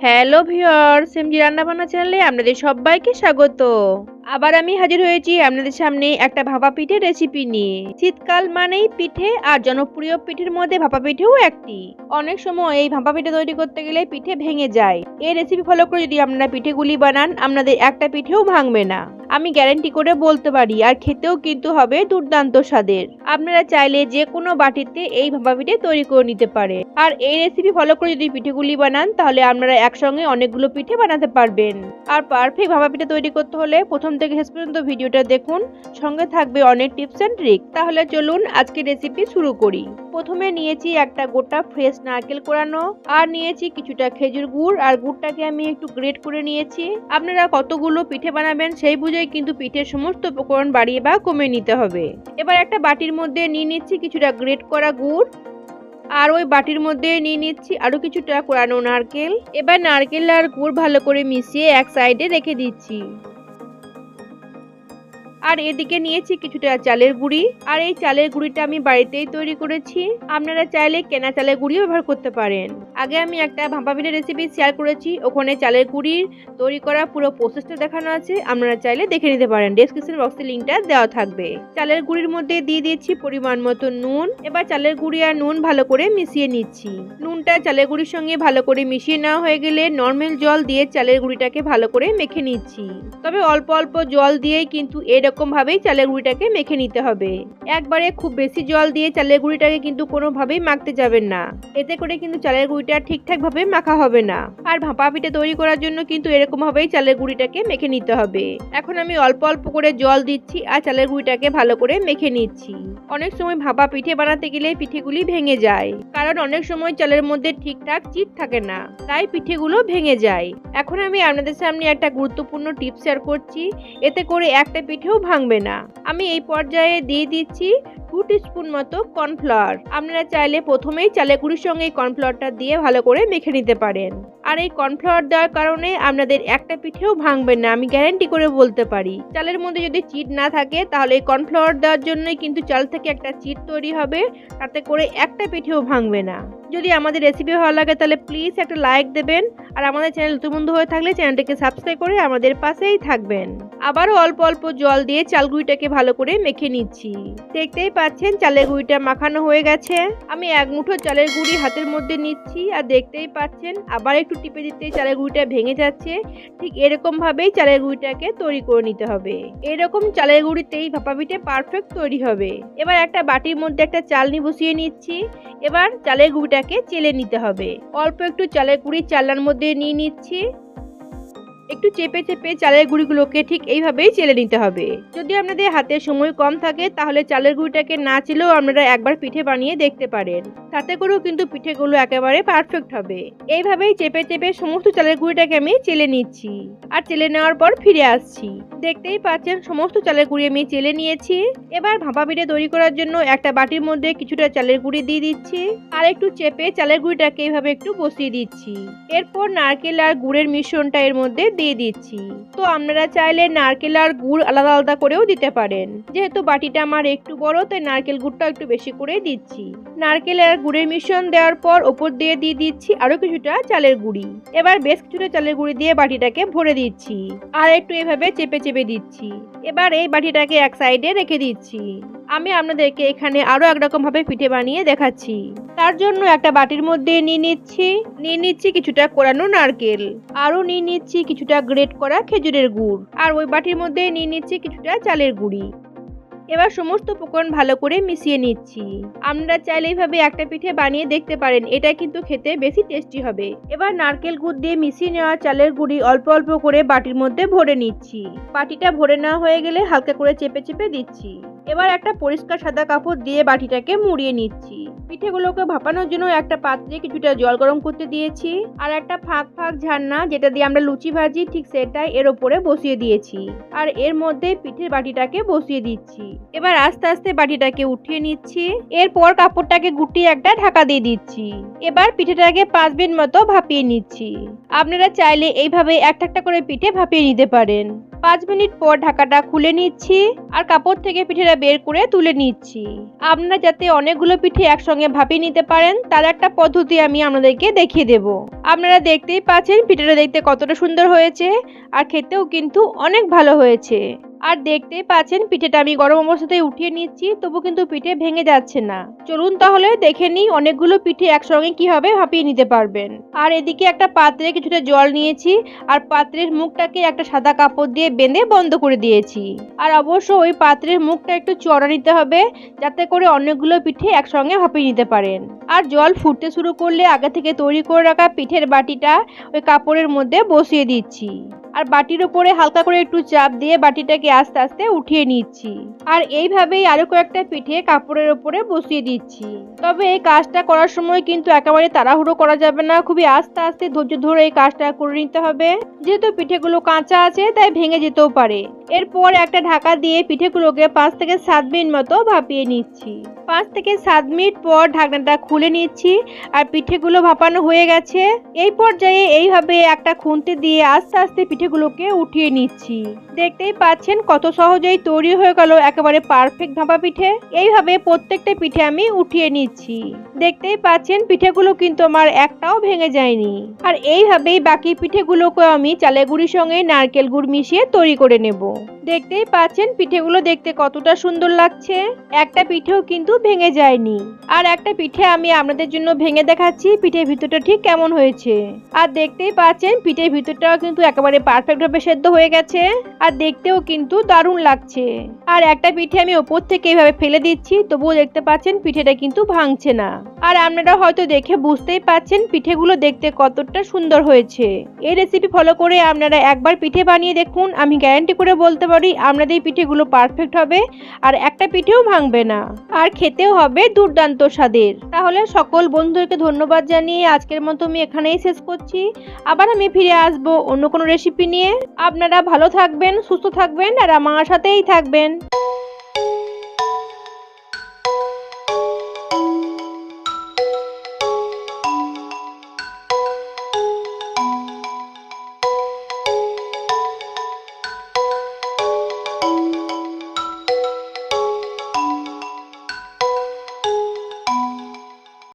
Hello viewers MG রান্নাবান্না চ্যানেলে আপনাদের সবাইকে স্বাগত। আবার আমি হাজির হয়েছি আপনাদের সামনে একটা ভাপা পিঠের রেসিপি নিয়ে। শীতকাল মানেই পিঠে আর জনপ্রিয় পিঠের মধ্যে ভাপা পিঠেও একটি। অনেক সময় এই ভাপা পিঠে তৈরি করতে গেলে পিঠে ভেঙে যায়। এই রেসিপি ফলো করে যদি আপনারা পিঠেগুলি বানান, আপনাদের একটা পিঠেও ভাঙবে না। আমি গ্যারেন্টি করে বলতে পারি, আর খেতেও কিন্তু হবে দুর্দান্ত স্বাদের। আপনারা চাইলে যে কোনো বাটিতে এই ভাপা পিঠে তৈরি করে নিতে পারে। আর এই রেসিপি ফলো করে যদি পিঠেগুলি বানান, তাহলে আপনারা একসঙ্গে অনেকগুলো পিঠে বানাতে পারবেন। আর পারফেক্ট ভাপা পিঠে তৈরি করতে হলে প্রথম থেকে শেষ পর্যন্ত ভিডিওটা দেখুন। সঙ্গে থাকবে অনেক টিপস অ্যান্ড ট্রিক। তাহলে চলুন আজকে রেসিপি শুরু করি। প্রথমে নিয়েছি একটা গোটা ফ্রেশ নারকেল কোরানো, আর নিয়েছি কিছুটা খেজুর গুড়, আর গুড়টাকে আমি একটু গ্রেট করে নিয়েছি। আপনারা কতগুলো পিঠে বানাবেন সেই বুঝেই কিন্তু পিঠের সমস্ত উপকরণ বাড়িয়ে বা কমিয়ে নিতে হবে। এবার একটা বাটির মধ্যে নিয়ে নিচ্ছি কিছুটা গ্রেট করা গুড়, আর ওই বাটির মধ্যে নিয়ে নিচ্ছি আরও কিছুটা কোরানো নারকেল। এবার নারকেল আর গুড় ভালো করে মিশিয়ে এক সাইডে রেখে দিচ্ছি। আর এদিকে নিয়েছি কিছুটা চালের গুঁড়ি। আর এই চালের গুঁড়িটা আমি বাড়িতেই তৈরি করেছি। আপনারা চাইলে কেনা চালের গুঁড়িও ব্যবহার করতে পারেন। আগে আমি একটা ভাপা পিঠের রেসিপি শেয়ার করেছি। ওখানে চালের গুঁড়ির তৈরি করা পুরো প্রসেসটা দেখানো আছে। আপনারা চাইলে দেখে নিতে পারেন। ডেসক্রিপশন বক্সে লিঙ্কটা দেওয়া থাকবে। চালের গুঁড়ির মধ্যে দিয়ে দিয়েছি পরিমাণ মতো নুন। এবার চালের গুঁড়ি আর নুন ভালো করে মিশিয়ে নিচ্ছি। নুনটা চালের গুঁড়ির সঙ্গে ভালো করে মিশিয়ে নেওয়া হয়ে গেলে নর্মাল জল দিয়ে চালের গুঁড়িটাকে ভালো করে মেখে নিচ্ছি। তবে অল্প অল্প জল দিয়েই কিন্তু এরকম ভাবেই চালের গুঁড়িটাকে মেখে নিতে হবে। একবারে খুব বেশি জল দিয়ে চালের গুঁড়িটাকে কিন্তু কোনোভাবেই মাখতে যাবেন না। এতে করে কিন্তু চালের গুঁড়িটা ঠিকঠাক ভাবে মাখা হবে না। আর ভাপা পিঠে তৈরি করার জন্য কিন্তু এরকম ভাবেই চালের গুঁড়িটাকে মেখে নিতে হবে। এখন আমি অল্প অল্প করে জল দিচ্ছি আর চালের গুঁড়িটাকে ভালো করে মেখে নিচ্ছি। অনেক সময় ভাপা পিঠে বানাতে গেলে পিঠেগুলি ভেঙে যায়। কারণ অনেক সময় চালের মধ্যে ঠিকঠাক চিট থাকে না, তাই পিঠেগুলো ভেঙে যায়। এখন আমি আপনাদের সামনে একটা গুরুত্বপূর্ণ টিপস শেয়ার করছি, এতে করে একটা পিঠেও ভাঙবে না। আমি এই পর্যায়ে দিয়ে দিচ্ছি টু স্পুন মতো কর্নফ্লাওয়ার আপনারা চাইলে প্রথমেই চালের গুঁড়ির সঙ্গে এই কর্নফ্লাওয়ারটা দিয়ে ভালো করে মেখে নিতে পারেন। আর এই কর্নফ্লাওয়ার দেওয়ার কারণে আপনাদের একটা পিঠেও ভাঙবে না, আমি গ্যারান্টি করে বলতে পারি। চালের মধ্যে যদি চিট না থাকে, তাহলে এই কর্নফ্লাওয়ার দেওয়ার জন্যই কিন্তু চাল থেকে একটা চিট তৈরি হবে, তাতে করে একটা পিঠেও ভাঙবে না। যদি আমাদের রেসিপি ভালো লাগে, তাহলে প্লিজ একটা লাইক দেবেন। আর আমাদের চ্যানেল নতুন বন্ধু হয়ে থাকলে চ্যানেলটাকে সাবস্ক্রাইব করে আমাদের পাশেই থাকবেন। আবারও অল্প অল্প জল দিয়ে চালগুড়িটাকে ভালো করে মেখে নিচ্ছি। দেখতেই পাচ্ছেন চালের গুঁড়িটা মাখানো হয়ে গেছে। আমি এক মুঠো চালের গুঁড়ি হাতের মধ্যে নিচ্ছি আর দেখতেই পাচ্ছেন আবার একটু টিপে দিতে চালের গুঁড়িটা ভেঙে যাচ্ছে। ঠিক এরকম ভাবেই চালের গুঁড়িটাকে তৈরি করে নিতে হবে। এরকম চালের গুঁড়িতেই ভাপা পিঠে পারফেক্ট তৈরি হবে। এবার একটা বাটির মধ্যে একটা চালনি বসিয়ে নিচ্ছি। এবার চালের গুঁড়িটাকে চেলে নিতে হবে। অল্প একটু চালের গুঁড়ি চালনার মধ্যে নিয়ে নিচ্ছি। একটু চেপে চেপে চালের গুঁড়িগুলোকে ঠিক এইভাবেই চেলে নিতে হবে। যদি আপনাদের হাতে সময় কম থাকে, তাহলে চালের গুঁড়িটাকে না চেলেও আপনারা একবার পিঠে বানিয়ে দেখতে পারেন। তাতে করেও কিন্তু পিঠেগুলো একেবারে পারফেক্ট হবে। এইভাবেই চেপে চেপে সমস্ত চালের গুঁড়িটাকে আমি চেলে নিচ্ছি। আর চেলে নেওয়ার পর ফিরে আসছি। দেখতেই পাচ্ছেন, সমস্ত চালের গুঁড়ি আমি চেলে নিয়েছি। এবার ভাপা পিঠে তৈরি করার জন্য একটা বাটির মধ্যে কিছুটা চালের গুঁড়ি দিয়ে দিচ্ছি। আর একটু চেপে চালের গুঁড়িটাকে এইভাবে একটু বসিয়ে দিচ্ছি। এরপর নারকেল আর গুড়ের মিশ্রণটা এর মধ্যে দিয়ে দিচ্ছি। তো আপনারা চাইলে নারকেল আর গুড় আলাদা আলাদা করেও দিতে পারেন। যেহেতু বাটিটা আমার একটু বড়, তাই নারকেল গুড়টা একটু বেশি করে দিচ্ছি। নারকেল আর গুড়ের মিশ্রণ দেওয়ার পর ওপর দিয়ে দিয়ে দিচ্ছি আরও কিছুটা চালের গুঁড়ি। এবার বেশ কিছুটা চালের গুঁড়ি দিয়ে বাটিটাকে ভরে দিচ্ছি। আর একটু এভাবে চেপে চেপে দিচ্ছি। এবার এই বাটিটাকে এক সাইডে রেখে দিচ্ছি। আমি আপনাদেরকে এখানে আরও একরকম ভাবে পিঠে বানিয়ে দেখাচ্ছি। তার জন্য একটা বাটির মধ্যে নিয়ে নিচ্ছি। নিয়ে নিচ্ছি কিছুটা কোরানো নারকেল। আরও নিয়ে নিচ্ছি কিছুটা গ্রেট করা খেজুরের গুড়। আর ওই বাটির মধ্যে নিয়ে নিচ্ছি কিছুটা চালের গুঁড়ি। এবার সমস্ত উপকরণ ভালো করে মিশিয়ে নিচ্ছি। আমরা চাইলে এইভাবে একটা পিঠে বানিয়ে দেখতে পারেন, এটা কিন্তু খেতে বেশি টেস্টি হবে। এবার নারকেল গুড় দিয়ে মিশিয়ে নেওয়া চালের গুঁড়ি অল্প অল্প করে বাটির মধ্যে ভরে নিচ্ছি। বাটিটা ভরে নেওয়া হয়ে গেলে হালকা করে চেপে চেপে দিচ্ছি। এবার একটা পরিষ্কার সাদা কাপড় দিয়ে বাটিটাকে মুড়িয়ে নিচ্ছি। পিঠেগুলোকে ভাপানোর জন্য একটা পাত্রে কিছুটা জল গরম করতে দিয়েছি আর একটা ফাঁক ফাঁক ঝান্না যেটা দিয়ে আমরা লুচি ভাজি ঠিক সেটাই এর ওপরে বসিয়ে দিয়েছি। আর এর মধ্যে পিঠের বাটিটাকে বসিয়ে দিচ্ছি। এবার আস্তে আস্তে বাটিটাকে উঠিয়ে নিচ্ছি। এরপর কাপড়টাকে গুটিয়ে একটা ঢাকা দিয়ে দিচ্ছি। এবার পিঠেটাকে পাঁচ মিনিট মতো ভাপিয়ে নিচ্ছি। আপনারা চাইলে এইভাবে একটা একটা করে পিঠে ভাপিয়ে নিতে পারেন। পাঁচ মিনিট পর ঢাকাটা খুলে নিচ্ছি আর কাপড় থেকে পিঠেটা বের করে তুলে নিচ্ছি। আপনারা যাতে অনেকগুলো পিঠে একসঙ্গে ভাপিয়ে নিতে পারেন, তার একটা পদ্ধতি আমি আপনাদেরকে দেখিয়ে দেব। আপনারা দেখতেই পাচ্ছেন পিঠেটা দেখতে কতটা সুন্দর হয়েছে আর খেতেও কিন্তু অনেক ভালো হয়েছে। আর দেখতেই পাচ্ছেন, পিঠেটা আমি গরম অবস্থাতেই উঠিয়ে নিচ্ছি, তবু কিন্তু পিঠে ভেঙে যাচ্ছে না। চলুন তাহলে দেখে নিই অনেকগুলো পিঠে একসঙ্গে কীভাবে হাঁপিয়ে নিতে পারবেন। আর এদিকে একটা পাত্রে কিছুটা জল নিয়েছি, আর পাত্রের মুখটাকে একটা সাদা কাপড় দিয়ে বেঁধে বন্ধ করে দিয়েছি। আর অবশ্য ওই পাত্রের মুখটা একটু চড়া নিতে হবে, যাতে করে অনেকগুলো পিঠে একসঙ্গে হাঁপিয়ে নিতে পারেন। আর জল ফুটতে শুরু করলে আগে থেকে তৈরি করে রাখা পিঠের বাটিটা ওই কাপড়ের মধ্যে বসিয়ে দিচ্ছি। আর বাটির উপরে হালকা করে একটু চাপ দিয়ে বাটিটাকে আস্তে আস্তে উঠিয়ে নিচ্ছি। আর এইভাবেই আরও কয়েকটা পিঠে কাপড়ের উপরে বসিয়ে দিচ্ছি। তবে এই কাজটা করার সময় কিন্তু একেবারে তাড়াহুড়ো করা যাবে না। খুবই আস্তে আস্তে ধৈর্য ধরে এই কাজটা করে নিতে হবে। যেহেতু পিঠেগুলো কাঁচা আছে, তাই ভেঙে যেতেও পারে। এরপর একটা ঢাকা দিয়ে পিঠেগুলোকে পাঁচ থেকে সাত মিনিট মতো ভাপিয়ে নিচ্ছি। পাঁচ থেকে সাত মিনিট পর ঢাকনাটা খুলে নিচ্ছি আর পিঠেগুলো ভাপানো হয়ে গেছে। এই পর্যায়ে এইভাবে একটা খুন্তি দিয়ে আস্তে আস্তে পিঠেগুলোকে উঠিয়ে নিচ্ছি। দেখতেই পাচ্ছেন কত সহজেই তৈরি হয়ে গেল একেবারে পারফেক্ট ভাপা পিঠে। এইভাবে প্রত্যেকটা পিঠে আমি উঠিয়ে নিচ্ছি। দেখতেই পাচ্ছেন, পিঠেগুলো কিন্তু আমার একটাও ভেঙে যায়নি। আর এইভাবেই বাকি পিঠেগুলোকে আমি চালের গুঁড়ির সঙ্গে নারকেল গুড় মিশিয়ে তৈরি করে নেব। দেখতেই পাচ্ছেন, পিঠেগুলো দেখতে কতটা সুন্দর লাগছে। একটা পিঠেও কিন্তু ভেঙে যায়নি। আর একটা পিঠে আমি আপনাদের জন্য ভেঙে দেখাচ্ছি, পিঠের ভিতরটা ঠিক কেমন হয়েছে। আর দেখতেই পাচ্ছেন, পিঠের ভিতরটাও কিন্তু একেবারে পারফেক্ট ভাবে সেদ্ধ হয়ে গেছে। আর দেখতেও কিন্তু দারুণ লাগছে। আর একটা পিঠে আমি ওপর থেকে এইভাবে ফেলে দিচ্ছি, তবুও দেখতে পাচ্ছেন পিঠেটা কিন্তু ভাঙছে না। আর আপনারা হয়তো দেখে বুঝতেই পাচ্ছেন পিঠেগুলো দেখতে কতটা সুন্দর হয়েছে। এই রেসিপি ফলো করে আপনারা একবার পিঠে বানিয়ে দেখুন, আমি গ্যারান্টি করে বলতে পারি আপনাদের পিঠেগুলো পারফেক্ট হবে আর একটা পিঠেও ভাঙবে না। আর খেতেও হবে দুর্দান্ত স্বাদের। তাহলে সকল বন্ধুদেরকে ধন্যবাদ জানিয়ে আজকের মতো আমি এখানেই শেষ করছি। আবার আমি ফিরে আসব অন্য কোনো রেসিপি নিয়ে। আপনারা ভালো থাকবেন, সুস্থ থাকবেন আর আমার সাথেই থাকবেন।